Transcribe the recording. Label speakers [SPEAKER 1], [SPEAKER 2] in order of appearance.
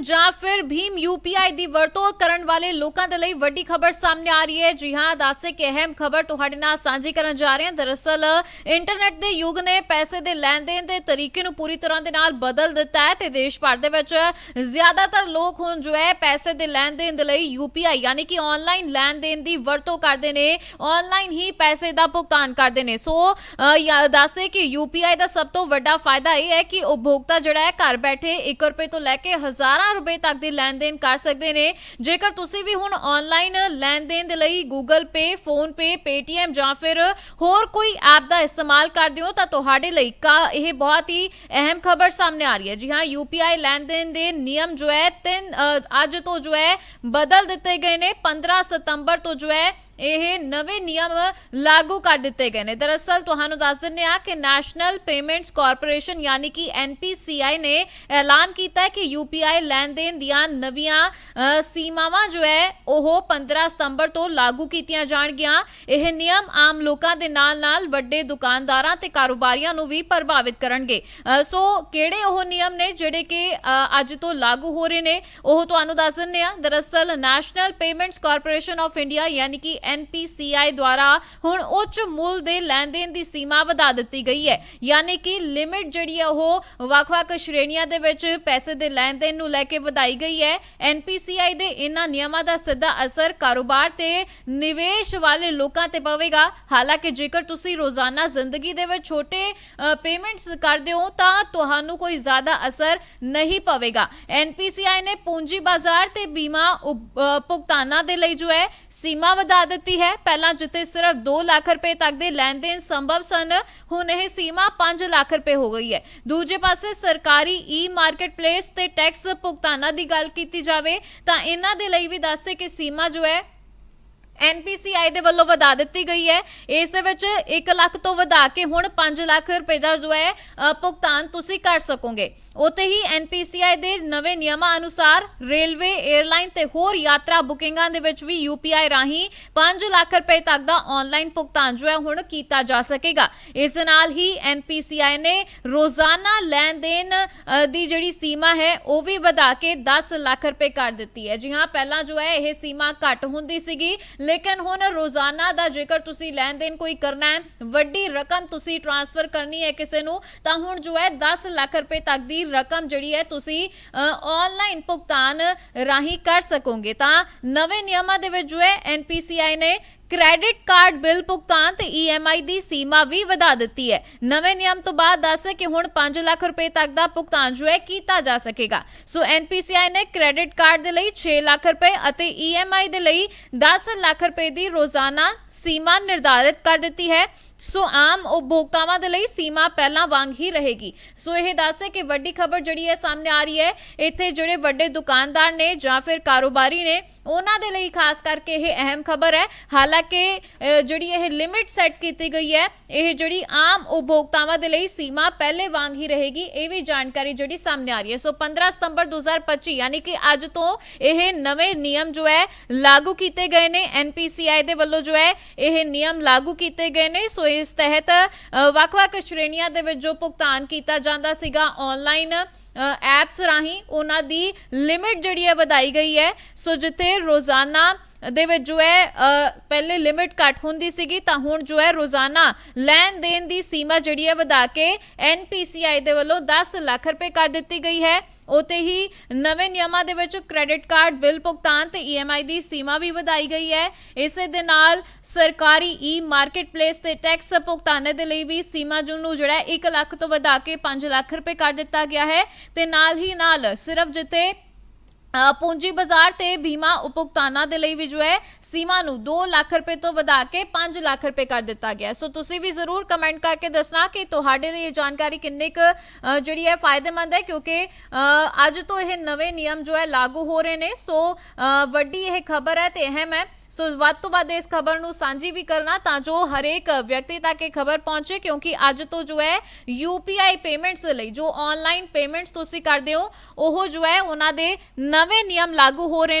[SPEAKER 1] Paytm ਜਾਂ ਫਿਰ Bhim UPI ਦੀ ਵਰਤੋਂ ਕਰਨ ਵਾਲੇ ਲੋਕਾਂ ਦੇ ਲਈ ਵੱਡੀ ਖਬਰ ਸਾਹਮਣੇ ਆ ਰਹੀ ਹੈ। ਜੀ ਹਾਂ ਦੱਸੇ ਕਿ ਅਹਿਮ ਖਬਰ ਤੁਹਾਡੇ ਨਾਲ ਸਾਂਝੀ ਕਰਨ ਜਾ ਰਹੇ ਹਾਂ। ਦਰਅਸਲ ਇੰਟਰਨੈਟ ਦੇ ਯੁੱਗ ਨੇ ਪੈਸੇ ਦੇ ਲੈਣ ਦੇਣ ਦੇ ਤਰੀਕੇ ਨੂੰ ਪੂਰੀ ਤਰ੍ਹਾਂ ਦੇ ਨਾਲ ਬਦਲ ਦਿੱਤਾ ਹੈ ਤੇ ਦੇਸ਼ ਭਰ ਦੇ ਵਿੱਚ ਜ਼ਿਆਦਾਤਰ ਲੋਕ ਹੁਣ ਜੋ ਹੈ ਪੈਸੇ ਦੇ ਲੈਣ ਦੇਣ ਦੇ ਲਈ UPI ਯਾਨੀ ਕਿ ਆਨਲਾਈਨ ਲੈਣ ਦੇਣ ਦੀ ਵਰਤੋਂ ਕਰਦੇ ਨੇ। ਆਨਲਾਈਨ ਹੀ ਪੈਸੇ ਦਾ ਭੁਗਤਾਨ ਕਰਦੇ ਨੇ। ਸੋ ਅ, ਯਾ- ਦੱਸਦੇ ਕਿ UPI ਦਾ ਸਭ ਤੋਂ ਵੱਡਾ ਫਾਇਦਾ ਇਹ ਹੈ ਕਿ ਉਪਭੋਗਤਾ ਜਿਹੜਾ ਹੈ ਘਰ ਬੈਠੇ 1 ਰੁਪਏ ਤੋਂ ਲੈ ਕੇ ਹਜ਼ਾਰਾਂ ਰੁਪਏ ਤੱਕ ਦੀ ਲੈਣ ਦੇਣ ਕਰ ਸਕਦੇ ਨੇ। ਜੇਕਰ ਤੁਸੀਂ ਵੀ ਹੁਣ ਆਨਲਾਈਨ ਲੈਣ ਦੇਣ ਦੇ ਲਈ Google Pay, PhonePe Paytm ਜਾਂ ਫਿਰ ਹੋਰ ਕੋਈ ਐਪ ਦਾ ਇਸਤੇਮਾਲ ਕਰਦੇ ਹੋ ਤਾਂ ਤੁਹਾਡੇ ਲਈ ਕਾ ਇਹ ਬਹੁਤ ਹੀ ਅਹਿਮ ਖਬਰ ਸਾਹਮਣੇ ਆ ਰਹੀ ਹੈ। ਜੀ ਹਾਂ UPI ਲੈਣ ਦੇਣ ਦੇ ਨਿਯਮ ਜੋ ਹੈ ਤਿੰਨ ਅੱਜ ਤੋਂ ਜੋ ਹੈ ਬਦਲ ਦਿੱਤੇ ਗਏ ਨੇ। 15 ਸਤੰਬਰ ਤੋਂ ਜੋ ਹੈ ਇਹ ਨਵੇਂ ਨਿਯਮ ਲਾਗੂ ਕਰ ਦਿੱਤੇ ਗਏ ਨੇ। ਦਰਅਸਲ ਤੁਹਾਨੂੰ ਦੱਸ ਦਿੰਦੇ ਆ ਕਿ ਨੈਸ਼ਨਲ ਪੇਮੈਂਟਸ ਕਾਰਪੋਰੇਸ਼ਨ ਯਾਨੀ ਕਿ NPCI ਨੇ ਐਲਾਨ ਕੀਤਾ ਹੈ ਕਿ UPI ਲੈਣ ਲੈਣ ਦੇਣ ਦੀਆਂ ਨਵੀਆਂ ਸੀਮਾਵਾਂ ਜੋ ਹੈ, ਉਹ 15 ਸਤੰਬਰ ਤੋਂ ਲਾਗੂ ਕੀਤੀਆਂ ਜਾਣਗੀਆਂ। ਇਹ ਨਿਯਮ ਆਮ ਲੋਕਾਂ ਦੇ ਨਾਲ-ਨਾਲ ਵੱਡੇ ਦੁਕਾਨਦਾਰਾਂ ਤੇ ਕਾਰੋਬਾਰੀਆਂ ਨੂੰ ਵੀ ਪ੍ਰਭਾਵਿਤ ਕਰਨਗੇ। ਸੋ ਕਿਹੜੇ ਉਹ ਨਿਯਮ ਨੇ ਜਿਹੜੇ ਕਿ ਅੱਜ ਤੋਂ ਲਾਗੂ ਹੋ ਰਹੇ ਨੇ? ਉਹ ਤੁਹਾਨੂੰ ਦੱਸ ਦਿੰਦੇ ਆ ਦਰਅਸਲ national payments corporation of India ਯਾਨੀ ਕਿ NPCI ਦੁਆਰਾ ਹੁਣ ਉੱਚ ਮੁੱਲ ਦੇ ਲੈਣ ਦੇਣ ਦੀ ਸੀਮਾ ਵਧਾ ਦਿੱਤੀ ਗਈ ਹੈ। ਯਾਨੀ ਕਿ ਲਿਮਿਟ ਜਿਹੜੀ ਹੈ, ਉਹ ਵੱਖ-ਵੱਖ ਸ਼੍ਰੇਣੀਆਂ ਦੇ ਵਿੱਚ ਪੈਸੇ ਦੇ ਲੈਣ ਦੇਣ ਨੂੰ ਲੈ ਕੇ ਵਧਾਈ ਗਈ ਹੈ। NPCI ਦੇ ਇਹਨਾਂ ਨਿਯਮਾਂ ਦਾ ਸਿੱਧਾ ਅਸਰ ਕਾਰੋਬਾਰ ਤੇ ਨਿਵੇਸ਼ ਵਾਲੇ ਲੋਕਾਂ ਤੇ ਪਵੇਗਾ। ਹਾਲਾਂਕਿ ਜੇਕਰ ਤੁਸੀਂ ਰੋਜ਼ਾਨਾ ਜ਼ਿੰਦਗੀ ਦੇ ਵਿੱਚ ਛੋਟੇ ਪੇਮੈਂਟਸ ਕਰਦੇ ਹੋ ਤਾਂ ਤੁਹਾਨੂੰ ਕੋਈ ਜ਼ਿਆਦਾ ਅਸਰ ਨਹੀਂ ਪਵੇਗਾ। NPCI ਨੇ ਪੂੰਜੀ ਬਾਜ਼ਾਰ ਤੇ ਬੀਮਾ ਉਪ- ਭੁਗਤਾਨਾਂ ਦੇ ਲਈ ਜੋ ਹੈ, ਸੀਮਾ ਵਧਾ ਦਿੱਤੀ ਹੈ। ਪਹਿਲਾਂ ਜਿੱਥੇ ਸਿਰਫ 2 ਲੱਖ ਰੁਪਏ ਤੱਕ ਦੇ ਲੈਣ ਦੇਣ ਸੰਭਵ ਸਨ, ਹੁਣ ਇਹ ਸੀਮਾ 5 ਲੱਖ ਰੁਪਏ ਹੋ ਗਈ ਹੈ। ਦੂਜੇ ਪਾਸੇ ਸਰਕਾਰੀ ਈ ਮਾਰਕੀਟ ਪਲੇਸ ਤੇ ਟੈਕਸ ਭੁਗਤਾਨਾਂ ਦੀ ਗੱਲ ਕੀਤੀ ਜਾਵੇ, ਤਾਂ ਇਹਨਾਂ ਦੇ ਲਈ ਵੀ ਦੱਸੇ ਕਿ ਸੀਮਾ ਜੋ ਹੈ NPCI ਦੇ ਵੱਲੋਂ ਵਧਾ ਦਿੱਤੀ ਗਈ ਹੈ। ਇਸ ਦੇ ਵਿੱਚ 1 ਲੱਖ ਤੋਂ ਵਧਾ ਕੇ ਹੁਣ 5 ਲੱਖ ਰੁਪਏ ਦਾ ਜੋ ਹੈ ਭੁਗਤਾਨ ਤੁਸੀਂ ਕਰ ਸਕੋਗੇ। ਉਤੇ ਹੀ NPCI ਦੇ ਨਵੇਂ ਨਿਯਮਾਂ ਅਨੁਸਾਰ ਰੇਲਵੇ 에ਅਰਲਾਈਨ ਤੇ ਹੋਰ ਯਾਤਰਾ ਬੁਕਿੰਗਾਂ ਦੇ ਵਿੱਚ ਵੀ UPI ਰਾਹੀਂ 5 ਲੱਖ ਰੁਪਏ ਤੱਕ ਦਾ ਆਨਲਾਈਨ ਭੁਗਤਾਨ ਜੋ ਹੈ ਹੁਣ ਕੀਤਾ ਜਾ ਸਕੇਗਾ। ਇਸ ਦੇ ਨਾਲ ਹੀ NPCI ਨੇ ਰੋਜ਼ਾਨਾ ਲੈਣ ਦੇਣ ਦੀ ਜਿਹੜੀ ਸੀਮਾ ਹੈ, ਉਹ ਵੀ ਵਧਾ ਕੇ 10 ਲੱਖ ਰੁਪਏ ਕਰ ਦਿੱਤੀ ਹੈ। ਜੀ ਹਾਂ, ਪਹਿਲਾਂ ਜੋ ਹੈ, ਇਹ ਸੀਮਾ ਘੱਟ ਹੁੰਦੀ ਸੀਗੀ ਲੇਕਿਨ ਹੁਣ ਰੋਜ਼ਾਨਾ ਦਾ ਜੇਕਰ ਤੁਸੀਂ ਲੈਣ ਦੇਣ ਕੋਈ ਕਰਨਾ ਹੈ, ਵੱਡੀ ਰਕਮ ਤੁਸੀਂ ਟ੍ਰਾਂਸਫਰ ਕਰਨੀ ਹੈ ਕਿਸੇ ਨੂੰ, ਤਾਂ ਹੁਣ ਜੋ ਹੈ 10 ਲੱਖ ਰੁਪਏ ਤੱਕ ਦੀ ਰਕਮ ਜਿਹੜੀ ਹੈ ਤੁਸੀਂ ਆਨਲਾਈਨ ਭੁਗਤਾਨ ਰਾਹੀਂ ਕਰ ਸਕੋਗੇ। ਤਾਂ ਨਵੇਂ ਨਿਯਮਾਂ ਦੇ ਵਿੱਚ ਜੋ ਹੈ NPCI ਨੇ ਕ੍ਰੈਡਿਟ ਕਾਰਡ ਬਿੱਲ ਭੁਗਤਾਨ ਤੇ EMI ਦੀ ਸੀਮਾ ਵੀ ਵਧਾ ਦਿੱਤੀ ਹੈ। ਨਵੇਂ ਨਿਯਮ ਤੋਂ ਬਾਅਦ ਦੱਸ ਕਿ ਹੁਣ 5 ਲੱਖ ਰੁਪਏ ਤੱਕ ਦਾ ਭੁਗਤਾਨ ਜੋ ਹੈ ਕੀਤਾ ਜਾ ਸਕੇਗਾ। ਸੋ NPCI ਨੇ ਕ੍ਰੈਡਿਟ ਕਾਰਡ ਦੇ ਲਈ 6 ਲੱਖ ਰੁਪਏ ਅਤੇ EMI ਦੇ ਲਈ 10 ਲੱਖ ਰੁਪਏ ਦੀ ਰੋਜ਼ਾਨਾ ਸੀਮਾ ਨਿਰਧਾਰਿਤ ਕਰ ਦਿੱਤੀ ਹੈ। ਸੋ ਆਮ ਉਪਭੋਗਤਾਵਾਂ ਦੇ ਲਈ ਸੀਮਾ ਪਹਿਲਾਂ ਵਾਂਗ ਹੀ ਰਹੇਗੀ ਸੋ ਇਹ ਦੱਸੇ ਕਿ ਵੱਡੀ ਖਬਰ ਜਿਹੜੀ ਹੈ ਸਾਹਮਣੇ ਆ ਰਹੀ ਹੈ ਇੱਥੇ ਜਿਹੜੇ ਵੱਡੇ ਦੁਕਾਨਦਾਰ ਨੇ ਜਾਂ ਫਿਰ ਕਾਰੋਬਾਰੀ ਨੇ ਉਹਨਾਂ ਦੇ ਲਈ ਖਾਸ ਕਰਕੇ ਇਹ ਅਹਿਮ ਖਬਰ ਹੈ ਹਾਲਾਂਕਿ ਅ, ਜਿਹੜੀ ਇਹ ਲਿਮਿਟ ਸੈੱਟ ਕੀਤੀ ਗਈ ਹੈ ਇਹ ਜਿਹੜੀ ਆਮ ਉਪਭੋਗਤਾਵਾਂ ਦੇ ਲਈ ਸੀਮਾ ਪਹਿਲੇ ਵਾਂਗ ਹੀ ਰਹੇਗੀ ਇਹ ਵੀ ਜਾਣਕਾਰੀ ਜਿਹੜੀ ਸਾਹਮਣੇ ਆ ਰਹੀ ਹੈ ਸੋ 15 ਸਤੰਬਰ 2025 ਯਾਨੀ ਕਿ ਅੱਜ ਤੋਂ ਇਹ ਨਵੇਂ ਨਿਯਮ ਜੋ ਹੈ ਲਾਗੂ ਕੀਤੇ ਗਏ ਨੇ NPCI ਦੇ ਵੱਲੋਂ ਜੋ ਹੈ ਇਹ ਨਿਯਮ ਲਾਗੂ ਕੀਤੇ ਗਏ ਨੇ ਸੋ ਇਸ ਤਹਿਤ ਵੱਖ-ਵੱਖ ਸ਼੍ਰੇਣੀਆਂ ਦੇ ਵਿੱਚ ਜੋ ਭੁਗਤਾਨ ਕੀਤਾ ਜਾਂਦਾ ਸੀਗਾ ਆਨਲਾਈਨ ਐਪਸ ਰਾਹੀਂ, ਉਹਨਾਂ ਦੀ ਲਿਮਿਟ ਜਿਹੜੀ ਹੈ ਵਧਾਈ ਗਈ ਹੈ। ਸੋ ਜਿੱਥੇ ਰੋਜ਼ਾਨਾ ਦੇ ਵਿੱਚ ਜੋ ਹੈ ਪਹਿਲੇ ਲਿਮਿਟ ਘੱਟ ਹੁੰਦੀ ਸੀਗੀ, ਤਾਂ ਹੁਣ ਜੋ ਹੈ ਰੋਜ਼ਾਨਾ ਲੈਣ ਦੇਣ ਦੀ ਸੀਮਾ ਜਿਹੜੀ ਹੈ ਵਧਾ ਕੇ NPCI ਦੇ ਵੱਲੋਂ 10 ਲੱਖ ਰੁਪਏ ਕਰ ਦਿੱਤੀ ਗਈ ਹੈ। ਉਤੇ ਹੀ ਨਵੇਂ ਨਿਯਮਾਂ ਦੇ ਵਿੱਚ ਕ੍ਰੈਡਿਟ ਕਾਰਡ ਬਿੱਲ ਭੁਗਤਾਨ ਤੇ EMI ਦੀ ਸੀਮਾ ਵੀ ਵਧਾਈ ਗਈ ਹੈ। ਇਸੇ ਦੇ ਨਾਲ ਸਰਕਾਰੀ ਈ ਮਾਰਕੀਟ ਪਲੇਸ ਤੇ ਟੈਕਸ ਭੁਗਤਾਨ ਦੇ ਲਈ ਵੀ ਸੀਮਾ ਜੋ ਨੂੰ ਜਿਹੜਾ 1 ਲੱਖ ਤੋਂ ਵਧਾ ਕੇ 5 ਲੱਖ ਰੁਪਏ ਕਰ ਦਿੱਤਾ ਗਿਆ ਹੈ। ਤੇ ਨਾਲ ਹੀ ਨਾਲ ਸਿਰਫ ਜਿੱਥੇ ਪੂੰਜੀ ਬਾਜ਼ਾਰ ਤੇ ਬੀਮਾ ਉਪਭੋਗਤਾਨਾਂ ਦੇ ਲਈ ਵੀ ਜੋ ਹੈ, ਸੀਮਾ ਨੂੰ 2 ਲੱਖ ਰੁਪਏ ਤੋਂ ਵਧਾ ਕੇ 5 ਲੱਖ ਰੁਪਏ ਕਰ ਦਿੱਤਾ ਗਿਆ। ਸੋ ਤੁਸੀਂ ਵੀ ਜ਼ਰੂਰ ਕਮੈਂਟ ਕਰਕੇ ਦੱਸਣਾ ਕਿ ਤੁਹਾਡੇ ਲਈ ਇਹ ਜਾਣਕਾਰੀ ਕਿੰਨੇ ਕੁ ਜਿਹੜੀ ਹੈ ਫਾਇਦੇਮੰਦ ਹੈ, ਕਿਉਂਕਿ ਅੱਜ ਤੋਂ ਇਹ ਨਵੇਂ ਨਿਯਮ ਜੋ ਹੈ ਲਾਗੂ ਹੋ ਰਹੇ ਨੇ। ਸੋ ਵੱਡੀ ਇਹ ਖਬਰ ਹੈ ਤੇ ਅਹਿਮ ਹੈ ਸੋ ਵੱਧ ਤੋਂ ਵੱਧ ਇਸ ਖਬਰ ਨੂੰ ਸਾਂਝੀ ਵੀ ਕਰਨਾ ਤਾਂ ਜੋ ਹਰੇਕ ਵਿਅਕਤੀ ਤੱਕ ਇਹ ਖਬਰ ਪਹੁੰਚੇ, ਕਿਉਂਕਿ ਅੱਜ ਤੋਂ ਜੋ ਹੈ UPI ਪੇਮੈਂਟਸ ਲਈ ਜੋ ਆਨਲਾਈਨ ਪੇਮੈਂਟਸ ਤੁਸੀਂ ਕਰਦੇ ਹੋ, ਉਹ ਜੋ ਹੈ ਉਹਨਾਂ ਦੇ ਨਵੇਂ ਨਿਯਮ ਲਾਗੂ ਹੋ ਰਹੇ ਨੇ।